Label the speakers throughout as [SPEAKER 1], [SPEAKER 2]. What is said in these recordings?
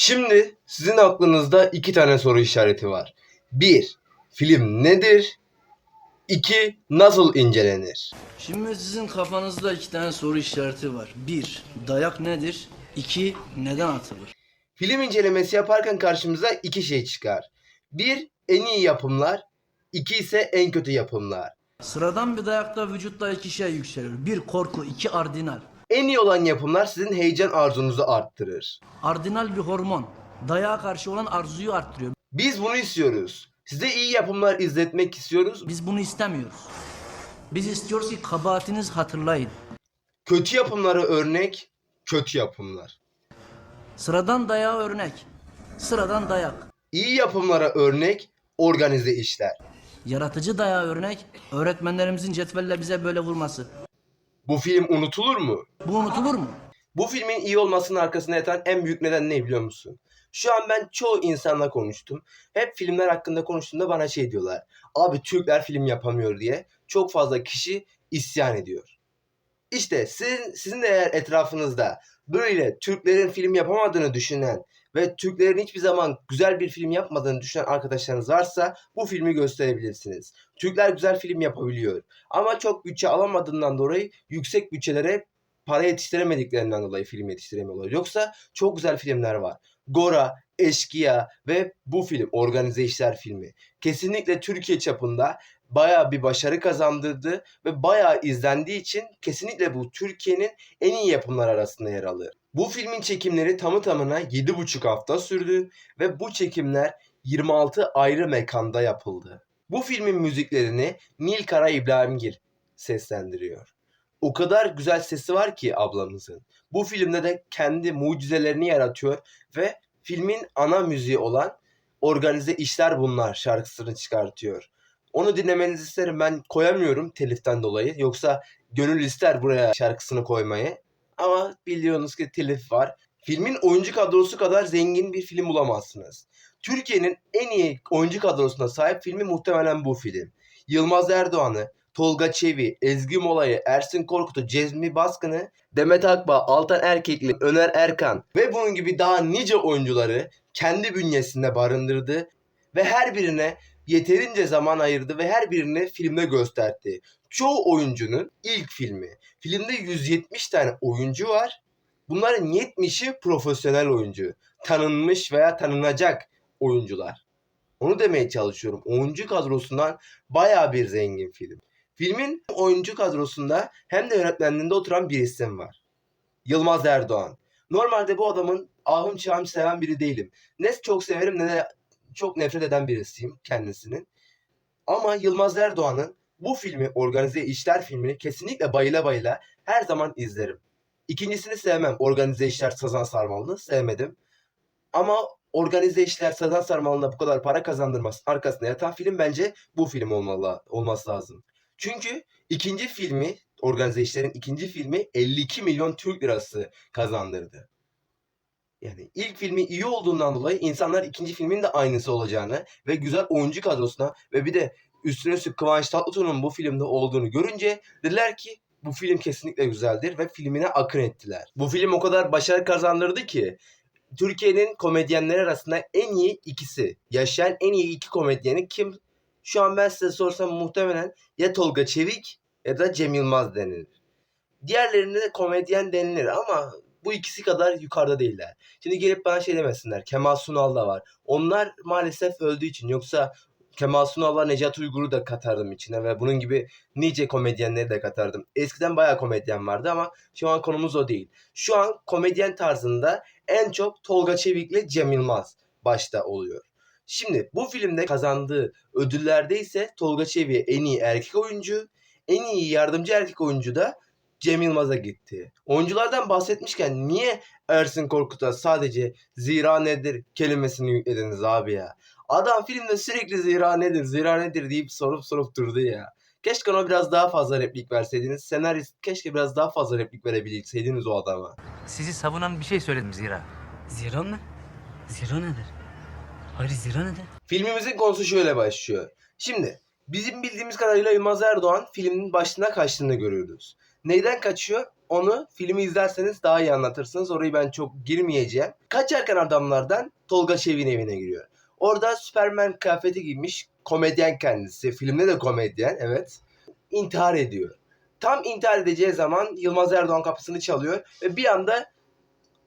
[SPEAKER 1] Şimdi sizin aklınızda iki tane soru işareti var. 1. Film nedir? 2. Nasıl incelenir?
[SPEAKER 2] Şimdi sizin kafanızda iki tane soru işareti var. Bir, dayak nedir? İki, neden atılır?
[SPEAKER 1] Film incelemesi yaparken karşımıza iki şey çıkar. 1. En iyi yapımlar. 2 ise en kötü yapımlar.
[SPEAKER 2] Sıradan bir dayakta vücutta iki şey yükselir. Bir korku, iki ardinal.
[SPEAKER 1] En iyi olan yapımlar sizin heyecan arzunuzu arttırır.
[SPEAKER 2] Ardinal bir hormon. Dayağa karşı olan arzuyu arttırıyor.
[SPEAKER 1] Biz bunu istiyoruz. Size iyi yapımlar izletmek istiyoruz.
[SPEAKER 2] Biz bunu istemiyoruz. Biz istiyoruz ki kabahatiniz hatırlayın.
[SPEAKER 1] Kötü yapımlara örnek, kötü yapımlar.
[SPEAKER 2] Sıradan dayağa örnek. Sıradan dayak.
[SPEAKER 1] İyi yapımlara örnek, organize işler.
[SPEAKER 2] Yaratıcı dayağa örnek. Öğretmenlerimizin cetvelle bize böyle vurması.
[SPEAKER 1] Bu film unutulur mu?
[SPEAKER 2] Bu unutulur mu?
[SPEAKER 1] Bu filmin iyi olmasının arkasında yatan en büyük neden ne biliyor musun? Şu an ben çoğu insanla konuştum. Hep filmler hakkında konuştuğumda bana şey diyorlar. Abi Türkler film yapamıyor diye. Çok fazla kişi isyan ediyor. İşte sizin, sizin de eğer etrafınızda böyle Türklerin film yapamadığını düşünen ve Türklerin hiçbir zaman güzel bir film yapmadığını düşünen arkadaşlarınız varsa bu filmi gösterebilirsiniz. Türkler güzel film yapabiliyor. Ama çok bütçe alamadığından dolayı yüksek bütçelere para yetiştiremediklerinden dolayı film yetiştiremiyorlar. Yoksa çok güzel filmler var. Gora, Eşkıya ve bu film Organize İşler filmi. Kesinlikle Türkiye çapında bayağı bir başarı kazandırdı ve bayağı izlendiği için kesinlikle bu Türkiye'nin en iyi yapımlar arasında yer alır. Bu filmin çekimleri tamı tamına 7,5 hafta sürdü ve bu çekimler 26 ayrı mekanda yapıldı. Bu filmin müziklerini Nil Kara İbrahimgil seslendiriyor. O kadar güzel sesi var ki ablamızın. Bu filmde de kendi mucizelerini yaratıyor ve filmin ana müziği olan Organize İşler Bunlar şarkısını çıkartıyor. Onu dinlemenizi isterim. Ben koyamıyorum teliften dolayı. Yoksa gönül ister buraya şarkısını koymayı. Ama biliyorsunuz ki telif var. Filmin oyuncu kadrosu kadar zengin bir film bulamazsınız. Türkiye'nin en iyi oyuncu kadrosuna sahip filmi muhtemelen bu film. Yılmaz Erdoğan'ı, Tolga Çevi, Ezgi Mola'yı, Ersin Korkut'u, Cezmi Baskın'ı, Demet Akbağ, Altan Erkekli, Öner Erkan ve bunun gibi daha nice oyuncuları kendi bünyesinde barındırdı ve her birine yeterince zaman ayırdı ve her birini filmde gösterdi. Çoğu oyuncunun ilk filmi. Filmde 170 tane oyuncu var. Bunların 70'i profesyonel oyuncu. Tanınmış veya tanınacak oyuncular. Onu demeye çalışıyorum. Oyuncu kadrosundan bayağı bir zengin film. Filmin oyuncu kadrosunda hem de yönetmenliğinde oturan bir isim var. Yılmaz Erdoğan. Normalde bu adamın ahım çağım seven biri değilim. Ne çok severim ne de çok nefret eden birisiyim kendisinin. Ama Yılmaz Erdoğan'ın bu filmi Organize İşler filmini kesinlikle bayıla bayıla her zaman izlerim. İkincisini sevmem. Organize İşler Sazan Sarmalı'nı sevmedim. Ama Organize İşler Sazan Sarmalı'na bu kadar para kazandırması arkasında yatan film bence bu film olmalı, olması lazım. Çünkü ikinci filmi, Organize İşler'in ikinci filmi 52 milyon Türk lirası kazandırdı. Yani ilk filmi iyi olduğundan dolayı insanlar ikinci filmin de aynısı olacağını ve güzel oyuncu kadrosuna ve bir de üstüne üstlük Kıvanç Tatlıtuğ'un bu filmde olduğunu görünce dediler ki bu film kesinlikle güzeldir ve filmine akın ettiler. Bu film o kadar başarı kazandırdı ki Türkiye'nin komedyenleri arasında en iyi ikisi. Yaşayan en iyi iki komedyeni kim? Şu an ben size sorsam muhtemelen ya Tolga Çevik ya da Cem Yılmaz denilir. Diğerlerine de komedyen denilir ama bu ikisi kadar yukarıda değiller. Şimdi gelip bana şey demesinler. Kemal Sunal da var. Onlar maalesef öldüğü için. Yoksa Kemal Sunal'la Necat Uygur'u da katardım içine ve bunun gibi nice komedyenleri de katardım. Eskiden bayağı komedyen vardı ama şu an konumuz o değil. Şu an komedyen tarzında en çok Tolga Çevik'le Cem Yılmaz başta oluyor. Şimdi bu filmde kazandığı ödüllerde ise Tolga Çevik'e en iyi erkek oyuncu, en iyi yardımcı erkek oyuncu da Cem Yılmaz'a gitti. Oyunculardan bahsetmişken niye Ersin Korkut'a sadece zira nedir kelimesini yüklediniz abi ya? Adam filmde sürekli zira nedir, zira nedir deyip sorup sorup durdu ya. Keşke ona biraz daha fazla replik verseydiniz. Senarist keşke biraz daha fazla replik verebilseydiniz o adama.
[SPEAKER 3] Sizi savunan bir şey söyledim Zira.
[SPEAKER 4] Zira mı? Zira nedir? Hayır zira nedir?
[SPEAKER 1] Filmimizin konusu şöyle başlıyor. Şimdi bizim bildiğimiz kadarıyla Yılmaz Erdoğan filmin başına kaçtığını görüyoruz. Neyden kaçıyor? onu filmi izlerseniz daha iyi anlatırsınız. Orayı ben çok girmeyeceğim. Kaçarken adamlardan Tolga Çevik'in evine giriyor. Orada Superman kıyafeti giymiş. Komedyen kendisi. Filmde de komedyen evet. İntihar ediyor. Tam intihar edeceği zaman Yılmaz Erdoğan kapısını çalıyor ve bir anda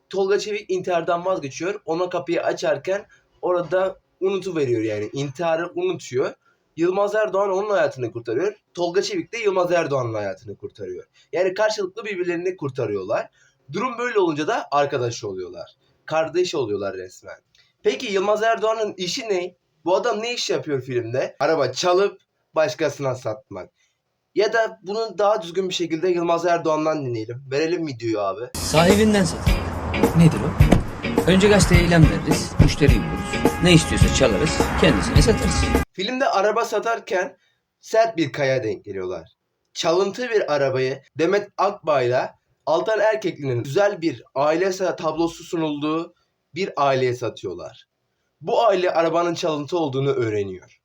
[SPEAKER 1] Tolga Çevik intihardan vazgeçiyor. Ona kapıyı açarken orada unutu veriyor yani. İntiharı unutuyor. Yılmaz Erdoğan onun hayatını kurtarıyor. Tolga Çevik de Yılmaz Erdoğan'ın hayatını kurtarıyor. Yani karşılıklı birbirlerini kurtarıyorlar. Durum böyle olunca da arkadaş oluyorlar. Kardeş oluyorlar resmen. Peki Yılmaz Erdoğan'ın işi ne? Bu adam ne iş yapıyor filmde? Araba çalıp başkasına satmak. Ya da bunu daha düzgün bir şekilde Yılmaz Erdoğan'dan dinleyelim. Verelim videoyu abi.
[SPEAKER 5] Sahibinden sat. Nedir o? Önce gazeteye ilan veririz, müşteriyi buluruz. Ne istiyorsa çalarız, kendisine satarız.
[SPEAKER 1] Filmde araba satarken sert bir kaya denk geliyorlar. Çalıntı bir arabayı Demet Akbay'la Altan Erkekli'nin güzel bir aile tablosu sunulduğu bir aileye satıyorlar. Bu aile arabanın çalıntı olduğunu öğreniyor.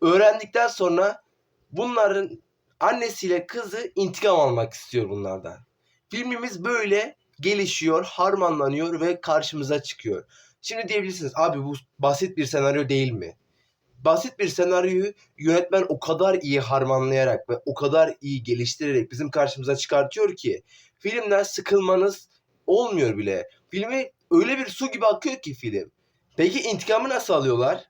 [SPEAKER 1] Öğrendikten sonra bunların annesiyle kızı intikam almak istiyor bunlardan. Filmimiz böyle gelişiyor, harmanlanıyor ve karşımıza çıkıyor. Şimdi diyebilirsiniz abi bu basit bir senaryo değil mi? basit bir senaryoyu yönetmen o kadar iyi harmanlayarak ve o kadar iyi geliştirerek bizim karşımıza çıkartıyor ki filmden sıkılmanız olmuyor bile. Filmi öyle bir su gibi akıyor ki film. Peki intikamı nasıl alıyorlar?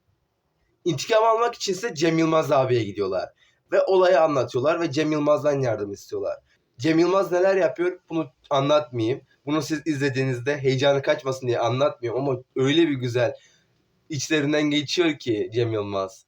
[SPEAKER 1] İntikam almak içinse Cem Yılmaz abiye gidiyorlar. Ve olayı anlatıyorlar ve Cem Yılmaz'dan yardım istiyorlar. Cem Yılmaz neler yapıyor bunu anlatmayayım. Bunu siz izlediğinizde heyecanı kaçmasın diye anlatmıyorum ama öyle bir güzel içlerinden geçiyor ki Cem Yılmaz.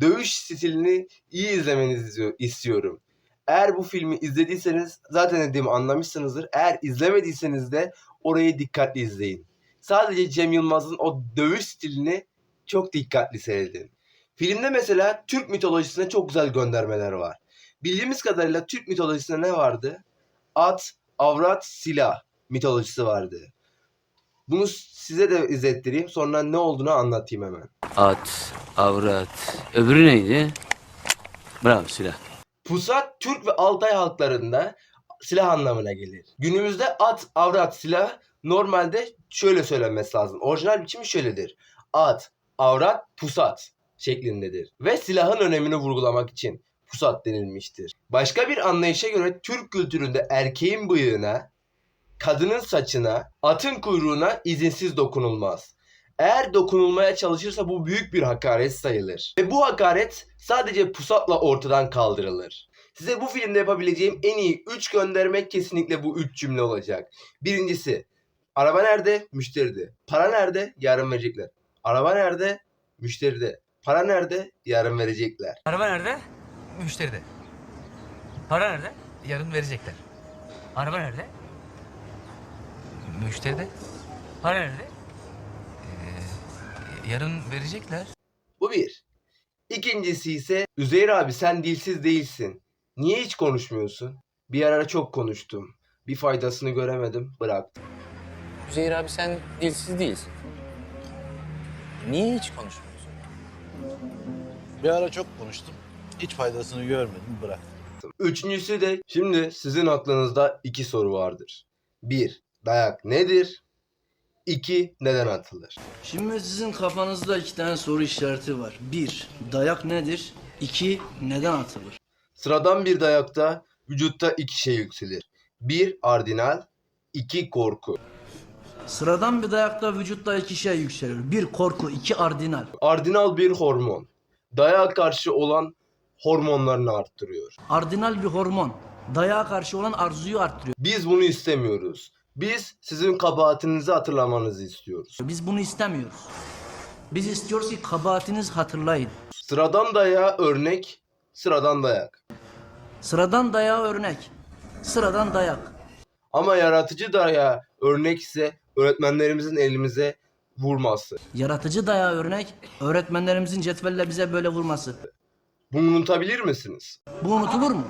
[SPEAKER 1] Dövüş stilini iyi izlemenizi istiyorum. Eğer bu filmi izlediyseniz zaten dediğimi anlamışsınızdır. Eğer izlemediyseniz de orayı dikkatli izleyin. Sadece Cem Yılmaz'ın o dövüş stilini çok dikkatli seyredin. Filmde mesela Türk mitolojisine çok güzel göndermeler var. Bildiğimiz kadarıyla Türk mitolojisinde ne vardı? At, avrat, silah mitolojisi vardı. Bunu size de izlettireyim. Sonra ne olduğunu anlatayım hemen.
[SPEAKER 5] At, avrat, öbürü neydi? Bravo silah.
[SPEAKER 1] Pusat Türk ve Altay halklarında silah anlamına gelir. Günümüzde at, avrat, silah normalde şöyle söylenmesi lazım. Orijinal biçimi şöyledir. At, avrat, pusat şeklindedir. Ve silahın önemini vurgulamak için pusat denilmiştir. Başka bir anlayışa göre Türk kültüründe erkeğin bıyığına, kadının saçına, atın kuyruğuna izinsiz dokunulmaz. Eğer dokunulmaya çalışırsa bu büyük bir hakaret sayılır. Ve bu hakaret sadece pusatla ortadan kaldırılır. Size bu filmde yapabileceğim en iyi 3 göndermek kesinlikle bu 3 cümle olacak. Birincisi, araba nerede? Müşteride. Para nerede? Yarın verecekler. Araba nerede? Müşteride. Para nerede? Yarın verecekler.
[SPEAKER 3] Araba nerede? Müşteride. Para nerede? Yarın verecekler. Araba nerede? Müşteride. Para nerede? Ee, yarın verecekler.
[SPEAKER 1] Bu bir. İkincisi ise Üzeyir abi sen dilsiz değilsin. Niye hiç konuşmuyorsun? Bir ara çok konuştum. Bir faydasını göremedim. Bıraktım.
[SPEAKER 5] Üzeyir abi sen dilsiz değilsin. Niye hiç konuşmuyorsun?
[SPEAKER 6] Bir ara çok konuştum. Hiç faydasını görmedim bırak.
[SPEAKER 1] Üçüncüsü de şimdi sizin aklınızda iki soru vardır. Bir, dayak nedir? İki, neden atılır?
[SPEAKER 2] Şimdi sizin kafanızda iki tane soru işareti var. Bir, dayak nedir? İki, neden atılır?
[SPEAKER 1] Sıradan bir dayakta vücutta iki şey yükselir. Bir, ardinal. iki korku.
[SPEAKER 2] Sıradan bir dayakta vücutta iki şey yükselir. Bir korku, iki ardinal.
[SPEAKER 1] Ardinal bir hormon. Dayağa karşı olan hormonlarını arttırıyor.
[SPEAKER 2] Ardinal bir hormon. Dayağa karşı olan arzuyu arttırıyor.
[SPEAKER 1] Biz bunu istemiyoruz. Biz sizin kabahatinizi hatırlamanızı istiyoruz.
[SPEAKER 2] Biz bunu istemiyoruz. Biz istiyoruz ki kabahatiniz hatırlayın.
[SPEAKER 1] Sıradan dayağa örnek, sıradan dayak.
[SPEAKER 2] Sıradan dayağı örnek. Sıradan dayak.
[SPEAKER 1] Ama yaratıcı dayağa örnek ise öğretmenlerimizin elimize vurması.
[SPEAKER 2] Yaratıcı dayağı örnek, öğretmenlerimizin cetvelle bize böyle vurması.
[SPEAKER 1] Bunu unutabilir misiniz?
[SPEAKER 2] Bu unutulur mu?